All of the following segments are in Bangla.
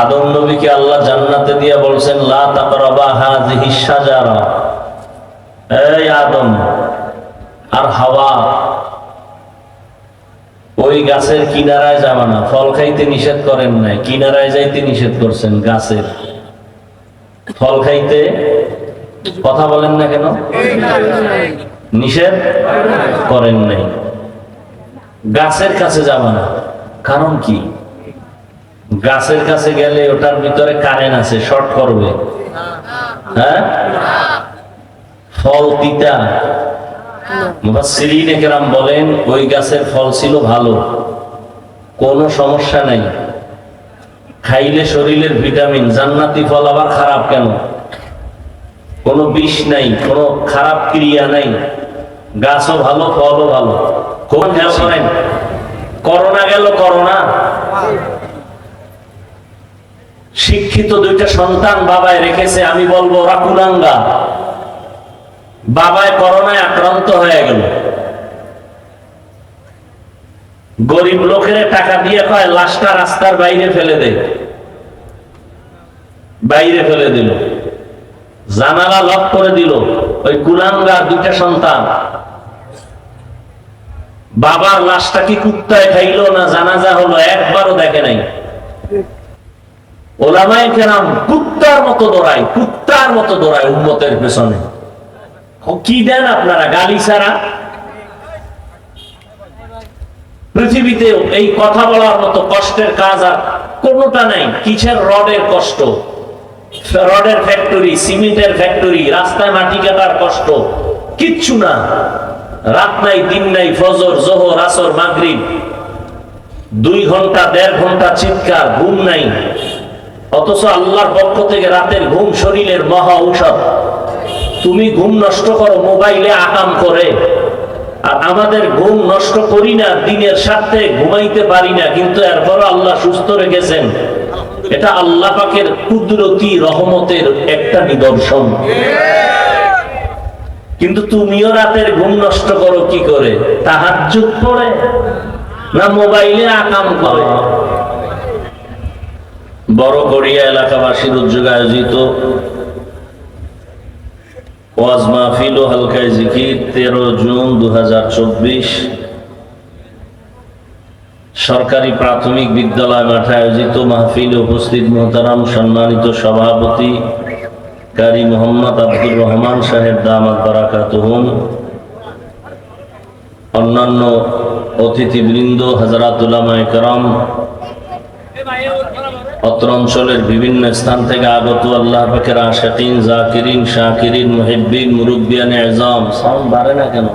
আদম নবীকে আল্লাহ জান্নাতে দিয়ে বলছেন আদম, আর হাওয়া, ওই গাছের কিনারায় যাবা না। ফল খাইতে নিষেধ করেন নাই। কিনারায় যাইতে নিষেধ করছেন গাছের। ফল খাইতে কথা বলেন না কেন? নিষেধ করেন নাই। গাছের কাছে যাবা না। কারণ কি? গাছের কাছে গেলে ওটার ভিতরে কারেন্ট আছে শর্ট করবে। হ্যাঁ? ফল তিতা। মুফাসসিরিন একরাম বলেন, ওই গাছের ফল ছিল ভালো। কোনো সমস্যা নাই। খাইলে শরীরের ভিটামিন, জান্নাতি ফল আবার খারাপ কেন? কোনো বিষ নাই, কোনো খারাপ ক্রিয়া নাই। গাছও ভালো, ফলও ভালো। কোন খেয়াল করেন? করোনা গেল, করোনা? শিক্ষিত দুইটা সন্তান বাবায় রেখেছে, আমি বলব ওরা কুলাঙ্গা বাবায় করোনায় আক্রান্ত হয়ে গেল। গরিব লোকের টাকা দিয়ে কয়, লাশটা রাস্তার বাইরে ফেলে দে। বাইরে ফেলে দিল। জানালা লক করে দিল, ওই কুলাঙ্গা দুইটা সন্তান। বাবার লাশটা কি কুত্তায় খাইলো না জানাজা হলো, একবারও দেখে নাই। ওলামাই পৃথিবীতে এই কথা বলার মতো কষ্টের কাজ আর নাই। কিসের রডের কষ্ট? রডের ফ্যাক্টরি, সিমেন্টের ফ্যাক্টরি, রাস্তায় মাটি কাটার কষ্ট, কিচ্ছু না। রাত নাই, দিন নাই, ফজর, জোহর, আসর, মাগরিব। দুই ঘণ্টা, দেড় ঘণ্টা চিৎকার, ঘুম নাই। অথচ আল্লাহর পক্ষ থেকে রাতের ঘুম শরীরের মহা ঔষধ। তুমি ঘুম নষ্ট করো, মোবাইলে আকাম করে। আর আমাদের ঘুম নষ্ট করি না, দিনের স্বার্থে ঘুমাইতে পারি না, কিন্তু এরপরও আল্লাহ সুস্থ রেখেছেন। এটা আল্লাহ পাকের কুদরতি রহমতের একটা নিদর্শন। কিন্তু তুমিও রাতের ঘুম নষ্ট করো, কি করে? তাহার যুগ পড়ে না মোবাইলে আকাম করে? বড় গড়িয়া এলাকাবাসীর উদ্যোগে আয়োজিত ওয়াজ মাহফিল ও হালকায় জিকির, তেরো জুন দু হাজার চব্বিশ। সরকারি প্রাথমিক বিদ্যালয় মাঠে আয়োজিত মাহফিলে উপস্থিত মোহতারাম সম্মানিত সভাপতি কারি মোহাম্মদ আব্দুর রহমান সাহেব দামাত বারাকাতুহুম, অন্যান্য অতিথিবৃন্দ হাজারাতুল্লামা একরাম অত্র অঞ্চলের বিভিন্ন স্থান থেকে আগত আল্লাহ পাকের আশাকিন, জাকিরিন, শাকিরিন, মুহিব্বিন, মুরব্বিয়ান, এজাম, সাউন্ড বাড়ে না কেন?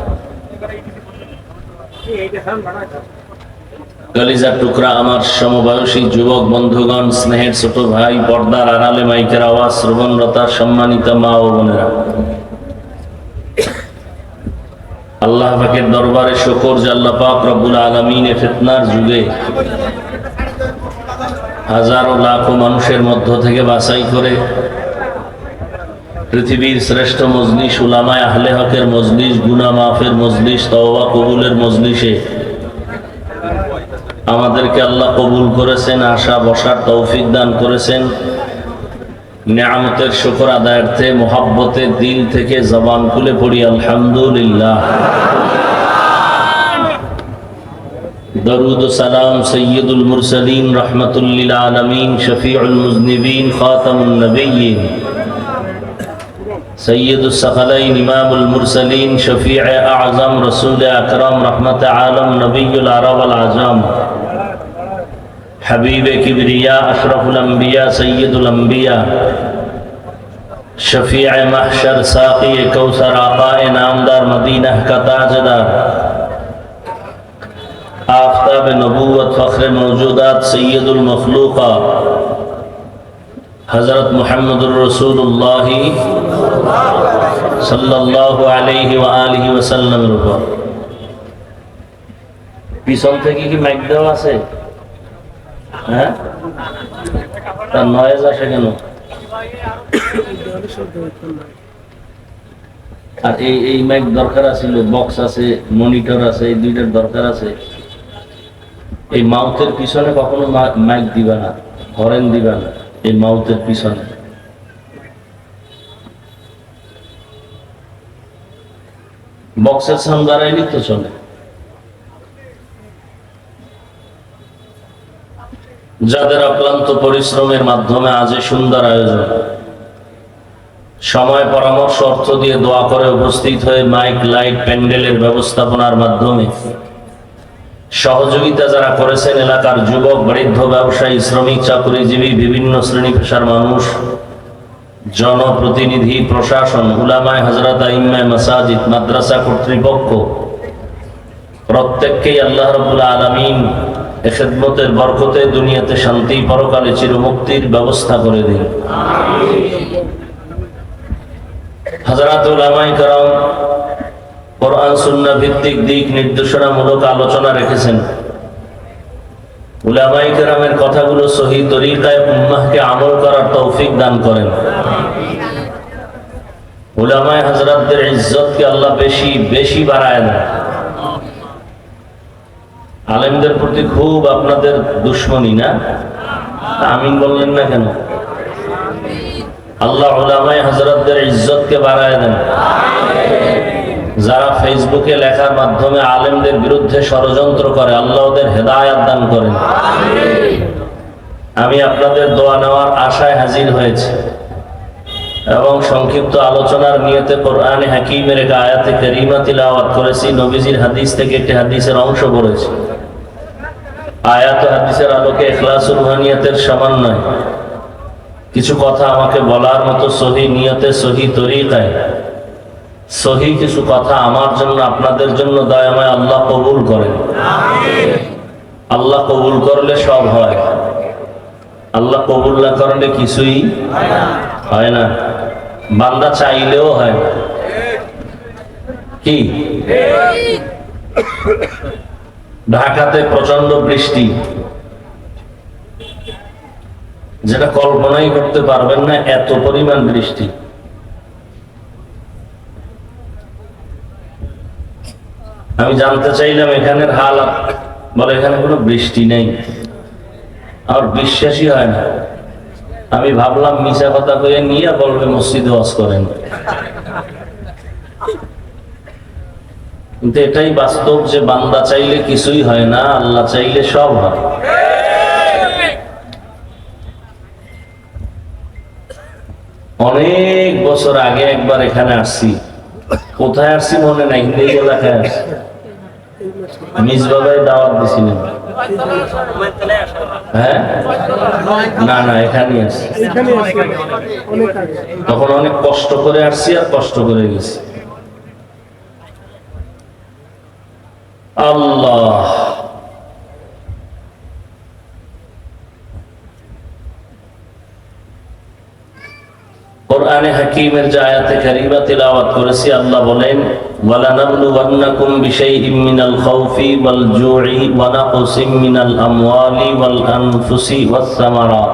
কলিজার টুকরা আমার সমবয়সী যুবক বন্ধুগণ, স্নেহের ছোট ভাই, পর্দার আড়ালে মাইকের আওয়াজ শ্রবণরতা সম্মানিত মা ও বোনেরা। আল্লাহ পাকের দরবারে শকর জাল্লা পাক রব্বুল আলমিনে ফিতনার যুগে হাজারো লাখো মানুষের মধ্য থেকে বাছাই করে পৃথিবীর শ্রেষ্ঠ মজলিস উলামায় আহলে হকের মজলিস গুনা মাফের মজলিস, তওবা কবুলের মজলিসে আমাদেরকে আল্লাহ কবুল করেছেন, আশা বসার তৌফিক দান করেছেন। নিয়ামতের শুকর আদায়ার্থে মোহাব্বতের দিল থেকে জবান খুলে পড়ি, আলহামদুলিল্লাহ। درود و سلام سید المرسلین رحمت للعالمین شفیع المذنبین خاتم النبیین. سید الثقلین امام المرسلین شفیع اعظم رسول اکرم رحمت عالم نبی العرب العظام. حبیب کبریا اشرف الانبیاء سید الانبیاء. شفیع محشر ساقی کوثر آقا نامدار مدینہ کا تاجدار آفتاب نبوت فخر موجودات سید المخلوقات حضرت محمد الرسول اللہ صلی اللہ علیہ وآلہ وسلم উপর পিছন থেকে কি মাইক দেওয়া আছে হ্যাঁ তার নয়েজ আসে কেন আর এই এই মাইক দরকার আছে বক্স আছে মনিটর আছে এই দুইটার দরকার আছে এই মাউথের পিছনে কখনো মাইক দিবা না, হরেন দিবেন এই মাউথের পিছনে। বক্সের সাউন্ড বাড়াইলি তো চলে। যাদের অক্লান্ত পরিশ্রমের মাধ্যমে আজ সুন্দর আয়োজন, সময় পরামর্শ অর্থ দিয়ে দোয়া করে উপস্থিত হয়ে মাইক, লাইট, প্যান্ডেলের ব্যবস্থাপনার মাধ্যমে সহযোগিতা যারা করেছেন এলাকার যুবক বৃদ্ধ ব্যবসায়ী শ্রমিক চাকরিজীবী বিভিন্ন শ্রেণি পেশার মানুষ জনপ্রতিনিধি প্রশাসন উলামায় হাজরাত ইম্মায় মাসাজিদ মাদ্রাসা কর্তৃপক্ষ প্রত্যেককেই আল্লাহ রবুল আলমিন এ খেদমতের বরকতে দুনিয়াতে শান্তি পরকালে চিরমুক্তির ব্যবস্থা করে দিন। হাজরাত উলামাই কারাম কোরআন, সুন্নাহ ভিত্তিক দিক নির্দেশনামূলক আলোচনা রেখেছেন। উলামাই কথাগুলো সহি তরিকায় উম্মাহকে আমল করার তৌফিক দান করেন। উলামায় হাজরাতদের ইজ্জতকে আল্লাহ বেশি বেশি বাড়ায় না আলেমদের প্রতি খুব আপনাদের দুশ্মনী না? আমিন বললেন না কেন? আল্লাহ উলামায় হাজরাতদের ইজ্জতকে বাড়ায় দেন। যারা ফেসবুকে লেখার মাধ্যমে আলেমদের বিরুদ্ধে ষড়যন্ত্র করে, আল্লাহ ওদের হেদায়াত দান করেন। আমি আপনাদের দোয়া নেওয়ার আশায় হাজির হয়েছি। এবং সংক্ষিপ্ত আলোচনার নিয়তে কোরআনে হাকিমের এক আয়াতে করিমা তিলাওয়াত করেছি, নবীজির হাদিস থেকে একটি হাদিসের অংশ পড়েছি। আয়াত হাদিসের আলোকে এখলাস রুহানিয়াতের সমান নয়। কিছু কথা আমাকে বলার মতো সহি নিয়তে সহি তরিকায় সহি কিছু কথা আমার জন্য, আপনাদের জন্য দয়াময় আল্লাহ কবুল করেন। আল্লাহ কবুল করলে সব হয়। আল্লাহ কবুল না করলে কিছুই হয় না। বান্দা চাইলেও হয়। কি? ঢাকাতে প্রচণ্ড বৃষ্টি। যেটা কল্পনাই করতে পারবেন না, এত পরিমাণ বৃষ্টি। আমি জানতে চাইলাম এখানের হাল বলে, এখানে কোনো বৃষ্টি নেই। আর বিশ্বাসই হয় না। আমি ভাবলাম মিশা কথা কয়ে নিয়ে বলবে, মসজিদে ওয়াজ করেন। কিন্তু এটাই বাস্তব যে বান্দা চাইলে কিছুই হয় না, আল্লাহ চাইলে সব হয়। অনেক বছর আগে একবার এখানে আসছি। কোথায় আসছি মনে নাই এই এলাকায় আসছি। মিস বাবাই দাওয়াত দিছিলেন। হ্যাঁ? না না আসছি এখানে তখন অনেক কষ্ট করে আসছি আর কষ্ট করে গেছি। আল্লাহ। কোরআনে হাকিমের যে আয়াতে কারিমা তিলাওয়াত করেছি আল্লাহ বলেন ওয়াল জু'i ওয়া নাকসিম মিনাল আমওয়ালি ওয়াল আনফুসি ওয়াস সামারাত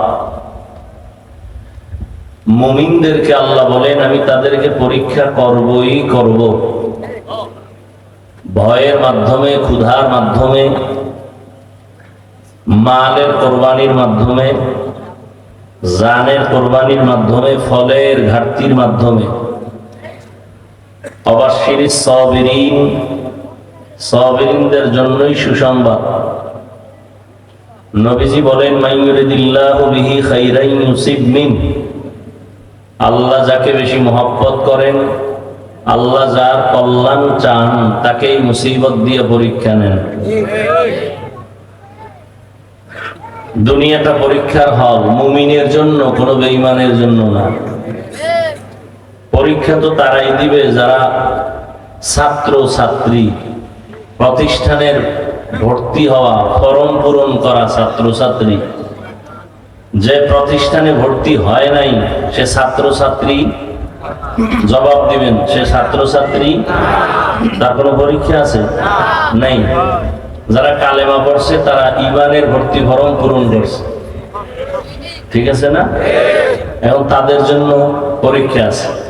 মুমিনদেরকে আল্লাহ বলেন, আমি তাদেরকে পরীক্ষা করবই করব। ভয়ের মাধ্যমে, ক্ষুধার মাধ্যমে, মালের কোরবানির মাধ্যমে, জানের কোরবানির মাধ্যমে, ফলের ঘাটতির মাধ্যমে। সবিরিন জন্যই বলেন মিন। আল্লাহ যাকে বেশি মহব্বত করেন, আল্লাহ যার কল্যাণ চান, তাকেই মুসিবত দিয়ে পরীক্ষা নেন। দুনিয়াটা পরীক্ষার হল, মুমিনের জন্য, কোনো বেঈমানের জন্য না। পরীক্ষা তো তারাই দিবে, যারা ছাত্র, ছাত্রী। প্রতিষ্ঠানের ভর্তি হওয়া, ফরম পূরণ করা ছাত্র, ছাত্রী। যে প্রতিষ্ঠানে ভর্তি হয় নাই, সে ছাত্র, ছাত্রী। জবাব দিবেন, সে ছাত্র, ছাত্রী। তার কোনো পরীক্ষা আছে? নাই। যারা কালেমা পড়ছে, তারা ইমানের ভর্তি ফরম পূরণ করছে। ঠিক আছে না? এখন তাদের জন্য পরীক্ষা আছে।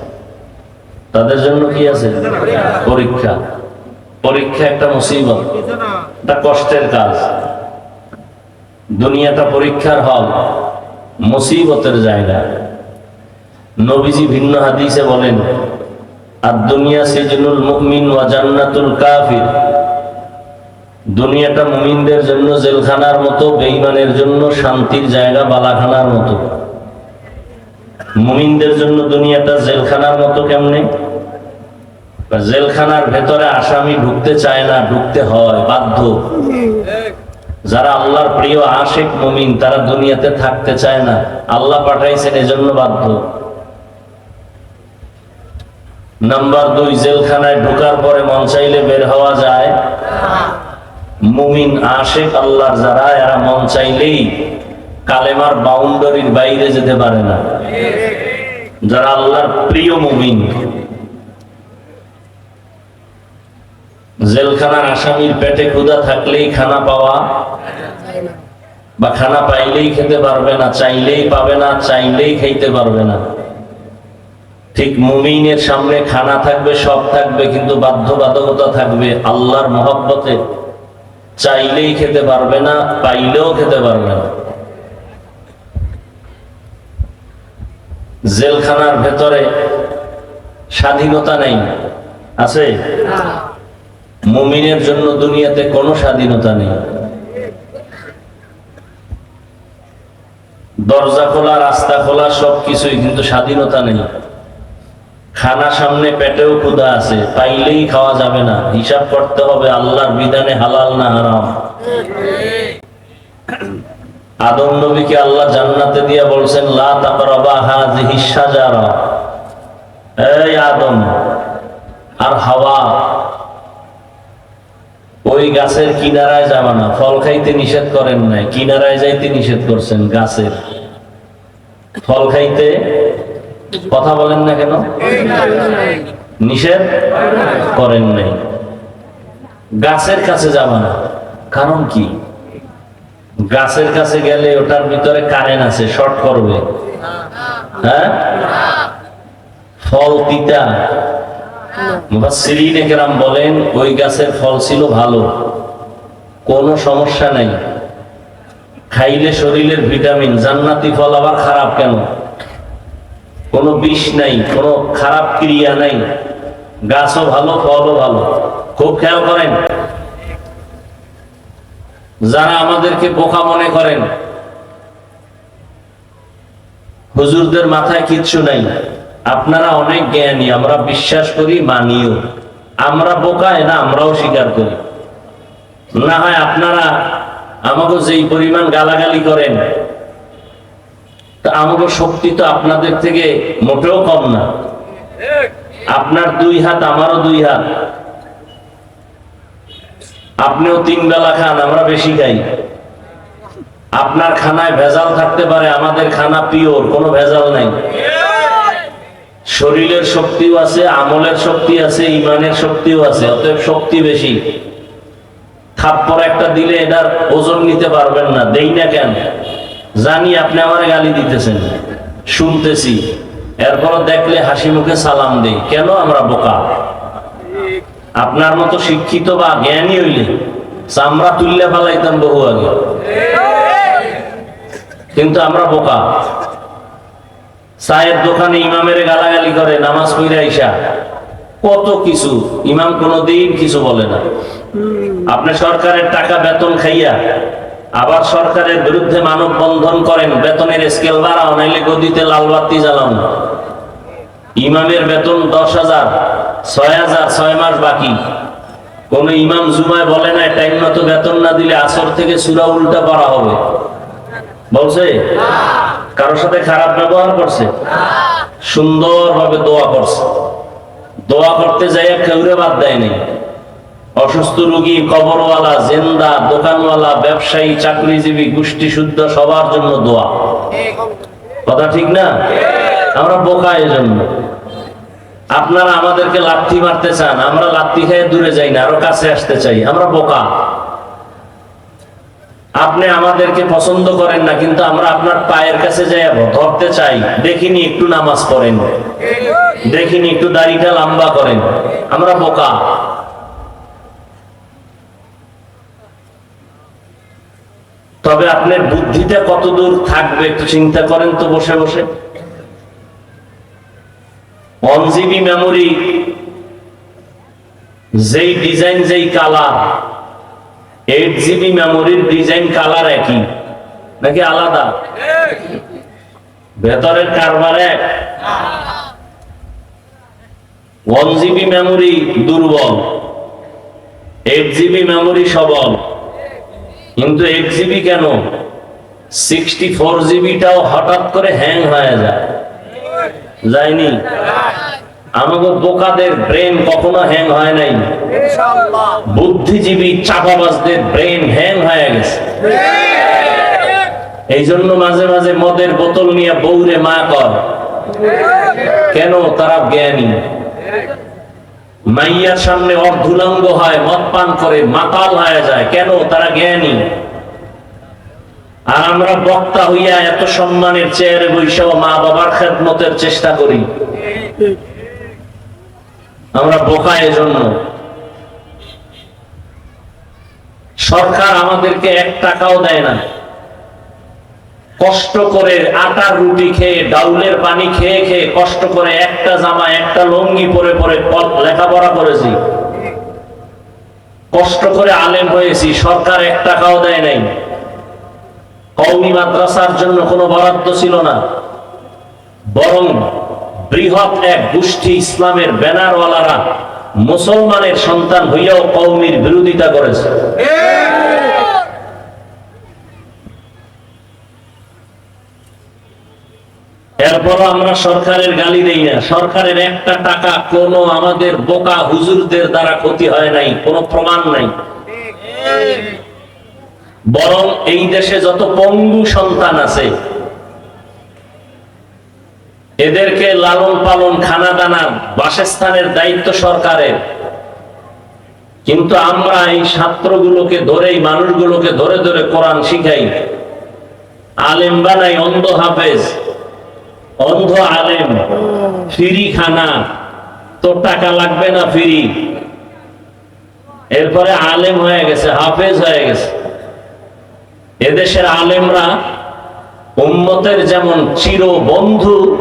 তাদের জন্য কি আছে? পরীক্ষা। পরীক্ষা একটা মুসিবত একটা কষ্টের কাজ। দুনিয়াটা পরীক্ষার হল, মুসিবতের জায়গা। নবীজি ভিন্ন হাদিসে বলেন, আর দুনিয়া সিজনুল মুমিন ওয়া জান্নাতুল কাফির। দুনিয়াটা মুমিনদের জন্য জেলখানার মতো, বেঈমানের জন্য শান্তির জায়গা, বালাখানার মতো। মুমিনদের জন্য দুনিয়াটা জেলখানার মতো কেমনে? জেলখানার ভেতরে আসামি ঢুকতে চায় না, ঢুকতে হয়, বাধ্য। যারা আল্লাহর প্রিয় আশেক মুমিন, তারা দুনিয়াতে থাকতে চায় না। আল্লাহ পাঠাইছেন, এজন্য বাধ্য। নাম্বার দুই, জেলখানায় ঢুকার পরে মন চাইলে বের হওয়া যায়। মুমিন আশেক আল্লাহর যারা, এরা মন চাইলেই কালেমার বাউন্ডারির বাইরে যেতে পারে না। যারা আল্লাহর প্রিয় মুমিন। জেলখানার আসামির পেটে ক্ষুধা থাকলেই খানা পাওয়া বা খানা পাইলেই খেতে পারবে না, চাইলেই পাবে না, চাইলেই খাইতে পারবে না। ঠিক মুমিনের সামনে খানা থাকবে, সব থাকবে, কিন্তু বাধ্যবাধকতা থাকবে আল্লাহর মহব্বতে। চাইলেই খেতে পারবে না, পাইলেও খেতে পারবে না। জেলখানার ভেতরে স্বাধীনতা নেই। আছে? মুমিনের জন্য দুনিয়াতে কোনো স্বাধীনতা নেই। দরজা খোলা রাস্তা খোলা সবকিছুই কিন্তু স্বাধীনতা নেই। খানা সামনে পেটেও ক্ষুধা আছে পাইলেই খাওয়া যাবে না। হিসাব করতে হবে আল্লাহর বিধানে হালাল না হারাম। আদম নবীকে আল্লাহ জান্নাতে দিয়ে বলছেন আদম, আর হাওয়া, ওই গাছের কিনারায় যাবা না। ফল খাইতে নিষেধ করেন নাই। কিনারায় যাইতে নিষেধ করছেন গাছের। ফল খাইতে কথা বলেন না কেন? নিষেধ করেন নাই। গাছের কাছে যাবা না। কারণ কি? গাছের কাছে গেলে ওটার ভিতরে কারেন্ট আছে শর্ট করবে। হ্যাঁ? ফল তিতা। মুফাসসিরিন বলেন, ওই গাছের ফল ছিল ভালো। কোনো সমস্যা নাই। খাইলে শরীরের ভিটামিন, জান্নাতি ফল আবার খারাপ কেন? কোনো বিষ নাই, কোনো খারাপ ক্রিয়া নাই। গাছও ভালো, ফলও ভালো। খুব খেয়াল করেন। যারা আমাদেরকে বোকা মনে করেন, হুজুরদের মাথায় কিচ্ছু নাই। আপনারা অনেক জ্ঞানী, আমরা বিশ্বাস করি, মানিও। আমরা বোকা, না আমরাও স্বীকার করি। না হয় আপনারা আমাকে যেই পরিমাণ গালাগালি করেন, তা আমাকে শক্তি তো আপনাদের থেকে মোটেও কম না। আপনার দুই হাত, আমারও দুই হাত। আপনিও তিন বেলা খান, আমরা বেশি খাই। আপনার খানায় ভেজাল থাকতে পারে, আমাদের খানা পিওর, কোনো ভেজাল নাই। শরীরের শক্তিও আছে, আমলের শক্তি আছে, ইমানের শক্তিও আছে, অতএব শক্তি বেশি। থাপ্পর একটা দিলে এটার ওজন নিতে পারবেন না, দেই না কেন? জানি আপনি আমার গালি দিতেছেন, শুনতেছি। এরপর দেখলে হাসি মুখে সালাম দেই, কেন আমরা বোকা? আপনার মতো শিক্ষিত বা জ্ঞানী হইলে চামড়া তুললে ফেলাইতাম বহু আগে। কিন্তু আমরা বোকা। চায়ের দোকানে ইমামের গালাগালি করে, নামাজ পড়ে আইসা। কত কিছু, ইমাম কোনোদিন কিছু বলে না। আপনি সরকারের টাকা বেতন খাইয়া, আবার সরকারের বিরুদ্ধে মানব বন্ধন করেন, বেতনের স্কেল বাড়াও, নাইলে গদিতে লাল বাতি জ্বালাও না। ইমামের বেতন দশ হাজার ছয় হাজার ছয় মাস বাকি। কোন ইমাম জুমায় বলে টাইম মতো বেতন না দিলে আসর থেকে সুরা উল্টা করা হবে। বলছে? সাথে খারাপ ব্যবহার করছে? দোয়া করছে। দোয়া করতে যাই কেউরে বাদ দেয়নি অসুস্থ রোগী, কবরওয়ালা, জেন্দা, দোকানওয়ালা, ব্যবসায়ী, চাকরিজীবী, গোষ্ঠী শুদ্ধ, সবার জন্য দোয়া। কথা ঠিক না? আমরা বোকা এই জন্য আপনারা আমাদেরকে লাথি মারতে চান, আমরা লাথি খেয়ে দূরে যাই না, আরও কাছে আসতে চাই, আমরা বোকা। আপনি আমাদেরকে পছন্দ করেন না, কিন্তু আমরা আপনার পায়ের কাছে যাই, ধরতে চাই। দেখিনি একটু নামাজ পড়েন, দেখিনি একটু দাড়িটা লম্বা করেন, আমরা বোকা। তবে আপনার বুদ্ধিটা কতদূর থাকবে একটু চিন্তা করেন তো বসে বসে। ওয়ান মেমোরি যেই ডিজাইন যেই কালার এইট জিবি মেমোরির ডিজাইন কালার একই, নাকি আলাদা? ভেতরের কারবার এক। ওয়ান জিবি মেমোরি দুর্বল এইট জিবি মেমোরি সবল। কিন্তু এইট জিবি কেন? সিক্সটি ফোর জিবিটাও হঠাৎ করে হ্যাং হয়ে যায়। যায়নি। আমাকে বোকাদের ব্রেন কখনো হ্যাং হয় নাই। বুদ্ধিজীবী চাপাবাজদের ব্রেন হ্যাং হয়ে গেছে। এই জন্য মাঝে মাঝে মদের বোতল নিয়ে বৌরে মা কর। কেন? তারা জ্ঞানী। মাইয়ার সামনে অর্ধুলাঙ্গ হয়, মদ পান করে মাতাল হয়ে যায়। কেন? তারা জ্ঞানী। আর আমরা বক্তা হইয়া এত সম্মানের চেয়ারে বৈশাও মা বাবার খেদমতের চেষ্টা করি। আমরা বোকা এজন্য। সরকার আমাদেরকে এক টাকাও দেয় না। কষ্ট করে আটার রুটি খেয়ে, ডাউলের পানি খেয়ে খেয়ে কষ্ট করে একটা জামা, একটা লঙ্গি পরে পরে লেখাপড়া করেছি। কষ্ট করে আলেম হয়েছি, সরকার এক টাকাও দেয় নাই। কওমি মাদ্রাসার জন্য কোনো বরাদ্দ ছিল না। বরং বৃহৎ এক গোষ্ঠী ইসলামের ব্যানারওয়ালারা মুসলমানের সন্তান হইয়াও কৌমির বিরোধিতা করেছে। এরপর আমরা সরকারের গালি দেই না। সরকারের একটা টাকা কোনো আমাদের বোকা হুজুরদের দ্বারা ক্ষতি হয় নাই, কোনো প্রমাণ নাই। বরং এই দেশে যত পঙ্গু সন্তান আছে, এদেরকে লালন পালন খানা দানার বাসস্থানের দায়িত্ব সরকারের। কিন্তু আমরা এই ছাত্রগুলোকে ধরেই, মানুষগুলোকে ধরে ধরে কোরআন শিখাই। আলেম বানাই অন্ধ হাফেজ, অন্ধ আলেম ফিরি খানা তোর টাকা লাগবে না ফিরি। এরপরে আলেম হয়ে গেছে, হাফেজ হয়ে গেছে। এদেশের আলেমরা উম্মতের যেমন চির বন্ধু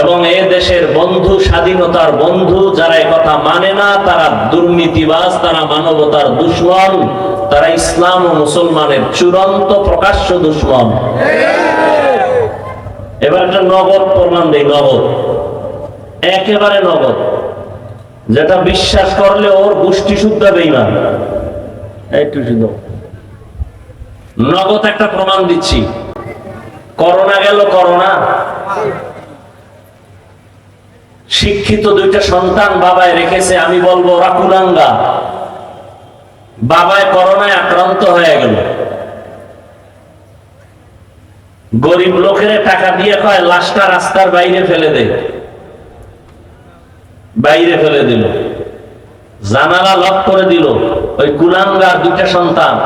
এবং এ দেশের বন্ধু, স্বাধীনতার বন্ধু, যারা কথা মানে না, তারা দুর্নীতিবাজ, তারা মানবতার দুশ্মন, তারা ইসলাম ও মুসলমানের চূড়ান্ত প্রকাশ্য দুশ্মন। এবার একটা নগদ প্রমাণ দেই, নগদ। একেবারে নগদ। যেটা বিশ্বাস করলে ওর গোষ্ঠী শুদ্ধ বেইমান একটু শুদ্ধ নগদ একটা প্রমাণ দিচ্ছি। করোনা গেল, করোনা। শিক্ষিত দুইটা সন্তান বাবায় রেখেছে, আমি বলব, ওরা কুলাঙ্গা। বাবায় করোনায় আক্রান্ত হয়ে গেল। গরিব লোকের টাকা দিয়ে কয়, লাশটা রাস্তার বাইরে ফেলে দে। বাইরে ফেলে দিল। জানালা লক করে দিল, ওই কুলাঙ্গার দুইটা সন্তান।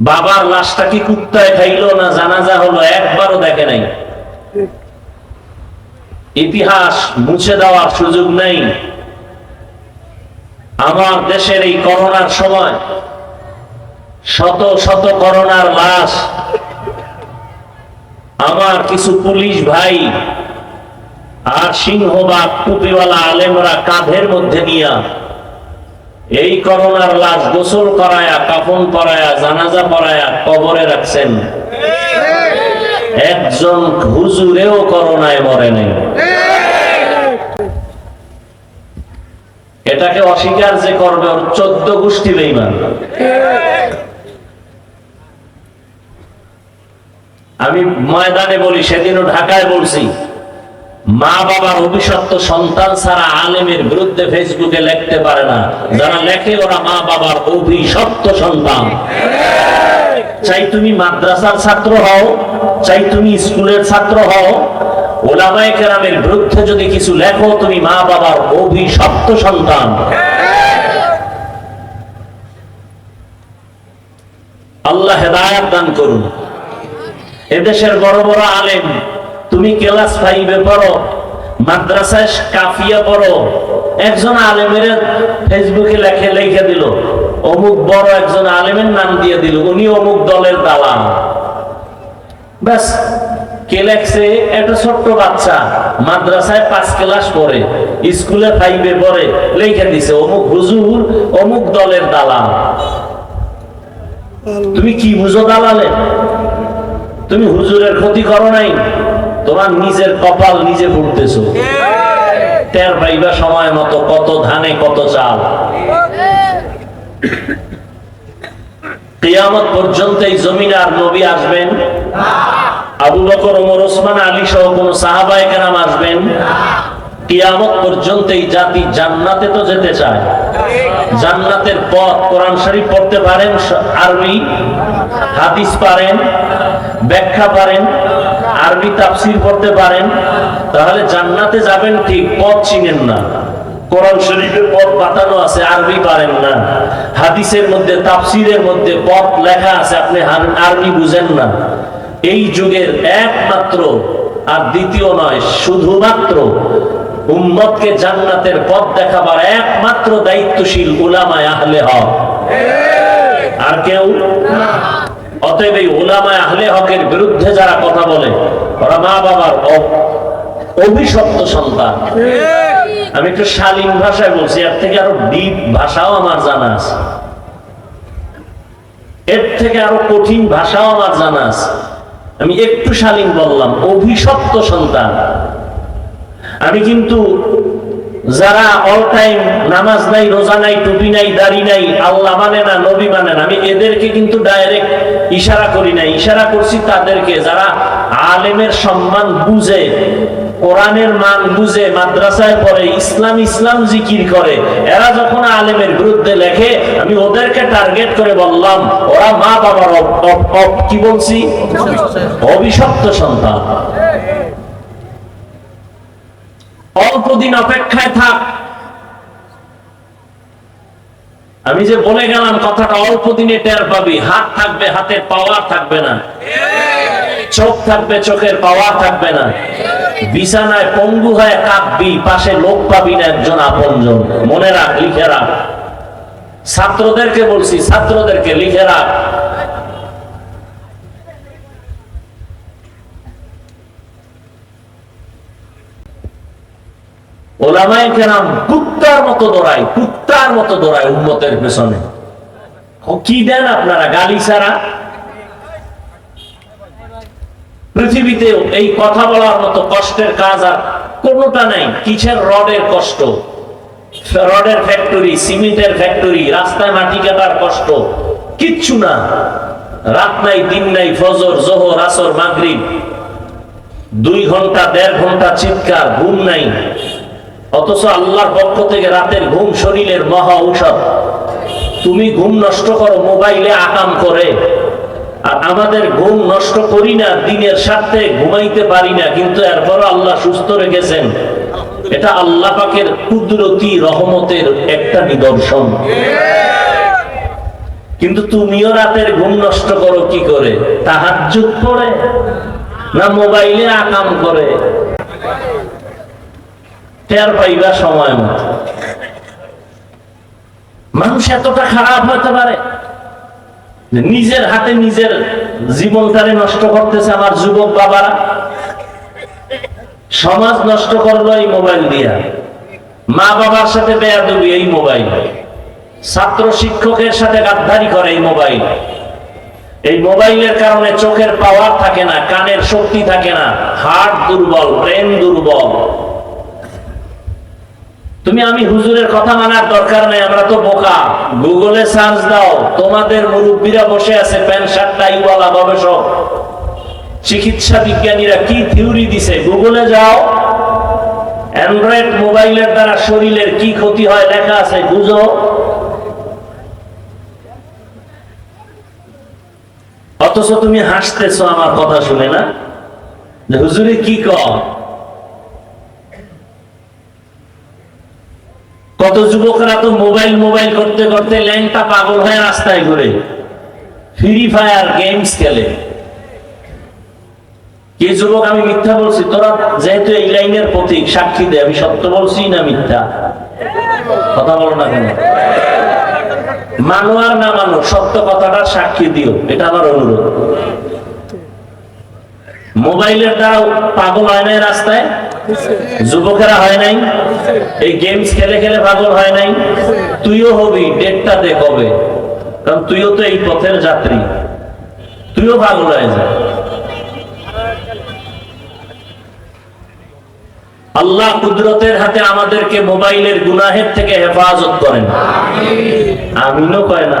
বাবার লাশটা কি কুত্তায় খাইলো না জানাজা হলো? একবারও দেখে নাই। ইতিহাস মুছে দেওয়ার সুযোগ নেই। আমার দেশের এই করোনার সময় শত শত করোনার লাশ, আমার কিছু পুলিশ ভাই আর সিংহবাগ টুপিওয়ালা আলেমরা কাঁধের মধ্যে নিয়া এই করোনার লাশ গোসল করায়া, কাফন পরায়া, জানাজা পরায়া কবরে রাখছেন। একজন হুজুরেও করোনায় মরে নাই। এটাকে অস্বীকার যে করবে ওর চোদ্দ গোষ্ঠী বেইমান আমি ময়দানে বলি, সেদিনও ঢাকায় বলছি মা বাবার অভিশপ্ত সন্তান ছাড়া আলেমের বিরুদ্ধে ফেসবুকে লিখতে পারে না। যারা লেখে ওরা মা বাবার অভিশপ্ত সন্তান। চাই তুমি মাদ্রাসার ছাত্র হও, চাই তুমি স্কুলের ছাত্র হও। ওলামায়ে কেরামের বিরুদ্ধে যদি কিছু লেখো, তুমি মা বাবার অভিশপ্ত সন্তান। আল্লাহ হেদায়াত দান করুন। এদেশের বড় বড় আলেম তুমি ক্লাস ফাইভে পড়ো, মাদ্রাসায় কাফিয়া পড়ো। একজন আলেমের ফেসবুকে লেখে, লিখে দিল, অমুক বড় একজন আলেমের নাম দিয়ে দিল, উনি অমুক দলের দালাল। ব্যাস, কে লেখছে, একটা ছোট্ট বাচ্চা মাদ্রাসায় পাঁচ ক্লাস পড়ে, স্কুলে ফাইভে পড়ে, লিখে দিছে, অমুক হুজুর, অমুক দলের দালাল। তুমি কি বুঝো দালালে তুমি হুজুরের ক্ষতি করো নাই? তোমার নিজের কপাল নিজে ফুটতেছো। টের পাইবা সময় মতো কত ধানে কত চাল। কিয়ামত পর্যন্ত এই জমিনে আর নবী আসবেন? আবু বকর ওমর ওসমান আলী সহ কোন সাহাবায়ে কেরাম আসবেন? কিয়ামত পর্যন্ত এই জাতি জান্নাতে তো যেতে চায়। জান্নাতের পথ কোরআন শরীফ পড়তে পারেন আরবি? হাদিস পারেন? ব্যাখ্যা পারেন, আরবি তাফসীর পড়তে পারেন, তাহলে জান্নাতে যাবেন ঠিক, পথ চিনেন না। কোরআন শরীফের পথ বাতানো আছে, আরবি পারেন না। হাদিসের মধ্যে, তাফসীরের মধ্যে পথ লেখা আছে, আপনি আরবি বুঝেন না। এই যুগের একমাত্র আর দ্বিতীয় নয়, শুধুমাত্র উম্মতকে জান্নাতের পথ দেখাবার একমাত্র দায়িত্বশীল উলামায় আহলে হক। আর কেউ? অতএব এই উলামায় আহলে হকের বিরুদ্ধে যারা কথা বলে ওরা মা বাবার অভিশপ্ত সন্তান। আমি একটু শালীন ভাষায় বলছি এর থেকে আরও ডিপ ভাষাও আমার জানা আছে। এর থেকে আরও কঠিন ভাষাও আমার জানা আছে। আমি একটু শালীন বললাম অভিশপ্ত সন্তান। আমি কিন্তু যারা অল টাইম নামাজ নাই, রোজা নাই, টুপি নাই, দাড়ি নাই, আল্লাহ মানে না, নবী মানে না। আমি এদেরকে কিন্তু ডাইরেক্ট ইশারা করি না ইশারা করছি তাদেরকে, যারা আলেমের সম্মান বুঝে, কোরআনের মান বুঝে, মাদ্রাসায় পড়ে, ইসলাম ইসলাম জিকির করে, এরা যখন আলেমের বিরুদ্ধে লেখে, আমি ওদেরকে টার্গেট করে বললাম, ওরা মা বাবার কি বলছি? অভিশপ্ত সন্তান। অল্প দিন অপেক্ষায় থাক। আমি যে বলে গেলাম, কথাটা অল্প দিনে টের পাবি। হাত থাকবে, হাতের পাওয়ার থাকবে না। চোখ থাকবে, চোখের পাওয়ার থাকবে না। বিছানায় পঙ্গু হয়ে কাঁদবি, পাশে লোক পাবি না একজন আপনজন। মনে রাখ, লিখে রাখ। ছাত্রদেরকে বলছি, ছাত্রদেরকে লিখে রাখ। ওলামায় পৃথিবীতে এই কথা বলার মতো কষ্টের কাজ আর নাই। কিসের রডের কষ্ট? রডের ফ্যাক্টরি, সিমেন্টের ফ্যাক্টরি, রাস্তায় মাটি কাটার কষ্ট, কিচ্ছু না। রাত নাই, দিন নাই, ফজর, জোহর, আসর, মাগরিব। দুই ঘণ্টা, দেড় ঘণ্টা চিৎকার, ঘুম নাই। অথচ আল্লাহর পক্ষ থেকে রাতের ঘুম শরীরের মহা ঔষধ। তুমি ঘুম নষ্ট করো, মোবাইলে আকাম করে। আর আমাদের ঘুম নষ্ট করি না, দিনের স্বার্থে ঘুমাইতে পারি না, কিন্তু এরপরও আল্লাহ সুস্থ রেখেছেন। এটা আল্লাহ পাকের কুদরতি রহমতের একটা নিদর্শন। কিন্তু তুমিও রাতের ঘুম নষ্ট করো কি করে? তাহাজ্জুদ পড়ে না মোবাইলে আকাম করে? টের পাইবা সময় মতো। মানুষ এতটা খারাপ হতে পারে নিজের হাতে নিজের জীবনটারে নষ্ট করতেছে আমার যুবক বাবারা। সমাজ নষ্ট করল এই মোবাইল দিয়া। মা বাবার সাথে বেয়া বেয়াদবি এই মোবাইল। ছাত্র শিক্ষকের সাথে গাদ্দারি করে এই মোবাইল। এই মোবাইলের কারণে চোখের পাওয়ার থাকে না, কানের শক্তি থাকে না। হার্ট দুর্বল ব্রেন দুর্বল। তুমি আমি হুজুরের কথা মানার দরকার নাই, আমরা তো বোকা। গুগলে সার্চ দাও, তোমাদের মুরব্বীরা বসে আছে, প্যান্ট শার্ট টাইওয়ালা গবেষক। চিকিৎসা বিজ্ঞানীরা কি থিওরি দিছে? গুগলে যাও। অ্যান্ড্রয়েড মোবাইলের দ্বারা শরীরের কি ক্ষতি হয় লেখা আছে, বুঝো। অথচ তুমি হাসতেছো আমার কথা শুনে না? হুজুরে কি কর কত যুবকরা তো মোবাইল মোবাইল করতে করতে ল্যাংটা পাগল হয়ে রাস্তায় ঘুরে। ফ্রি ফায়ার গেমস খেলে। কি যুবক, আমি মিথ্যা বলছি? তোরা যেহেতু এই লাইনের প্রতীক, সাক্ষী দে, আমি সত্য বলছি না মিথ্যা? কথা বলো না কেন? মানো আর না মানো, সত্য কথাটা সাক্ষী দিও, এটা আমার অনুরোধ। মোবাইলের দ্বারা পাগল হয় নাই রাস্তায়? যুবকেরা হয় নাই? এই গেমস খেলে খেলে পাগল হয় নাই? তুইও হবি ডেটটা দে কবে? কারণ তুইও তো এই পথের যাত্রী। তুইও পাগল হয়ে যা। আল্লাহ কুদরতের হাতে আমাদেরকে মোবাইলের গুনাহের থেকে হেফাজত করেন। আমিনও কয় না।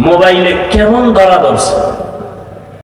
মোবাইলে কেমন ধরা ধরছে?